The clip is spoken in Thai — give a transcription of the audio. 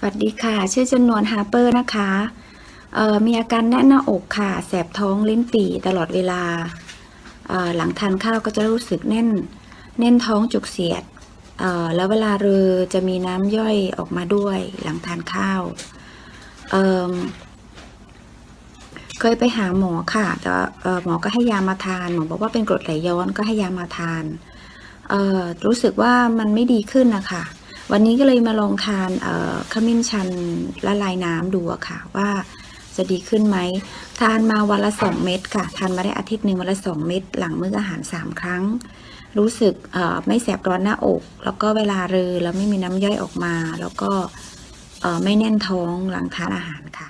สวัสดีค่ะ ชื่อจำนวนฮาร์เปอร์นะคะมีอาการแน่นหน้าอกค่ะ แสบท้องลิ้นปี่ตลอดเวลา หลังทานข้าวก็จะรู้สึกแน่น แน่นท้องจุกเสียด แล้วเวลาเรือจะมีน้ำย่อยออกมาด้วยหลังทานข้าวเเคยไปหาหมอค่ะ แต่หมอก็ให้ยามาทาน หมอบอกว่าเป็นกรดไหลย้อนก็ให้ยามาทาน รู้สึกว่ามันไม่ดีขึ้นนะคะ วันนี้ก็เลยมาลองทานขมิ้นชันละลายน้ำดูค่ะ ว่าจะดีขึ้นไหม ทานมาวันละสองเม็ดค่ะ ทานมาได้อาทิตย์หนึ่งวันละสองเม็ดหลังมื้ออาหารสามครั้ง รู้สึกไม่แสบร้อนหน้าอก แล้วก็เวลาเรือแล้วไม่มีน้ำย่อยออกมา แล้วก็ไม่แน่นท้องหลังทานอาหารค่ะ